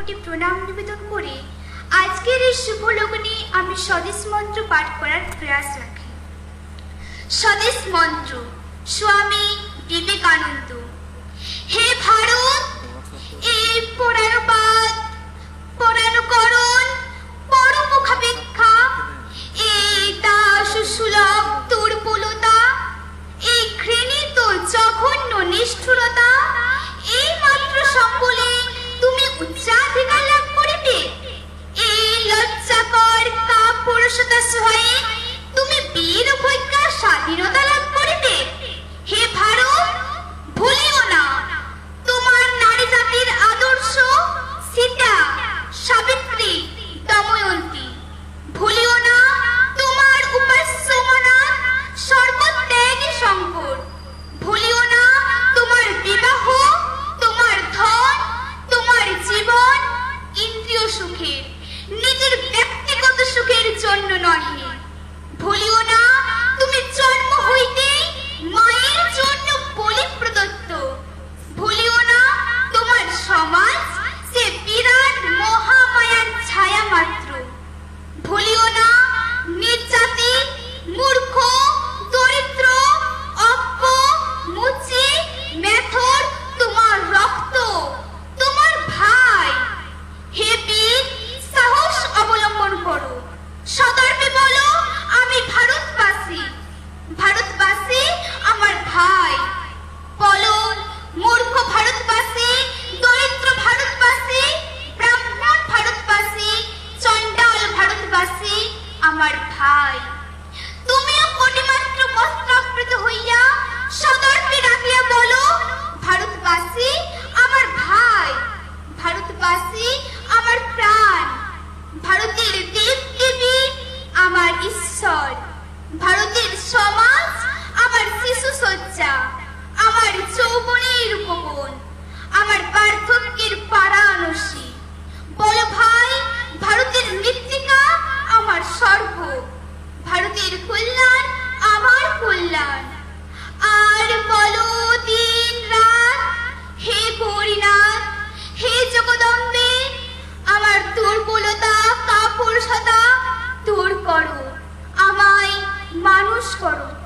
কোটি প্রণাম নিবেদন করে আজকের এই শুভ লগ্নে আমি স্বদেশ মন্ত্র পাঠ করার প্রয়াস রাখি। স্বদেশ মন্ত্র, স্বামী বিবেকানন্দ, হে ভারত, এই পরাণবাদ তুমি স্বাধীনতা লাভ করিতে। হে ভারত ভুলিও না। তোমার নারী জাতির আদর্শ সীতা সাবিত্রী আমার ভাই। তুমিও কোটিমাত্র বস্ত্রাবৃত হইয়া সতর্কে ডাকিয়া বলো, ভারতবাসী আমার ভাই, ভারতবাসী আমার প্রাণ, ভারতের দেব দেবী আমার ঈশ্বর, ভারতের সমাজ আমার শিশু সজ্জা আমার যৌবনের উপবন আমার বার্ধক্যের করো। আমায় মানুষ করো।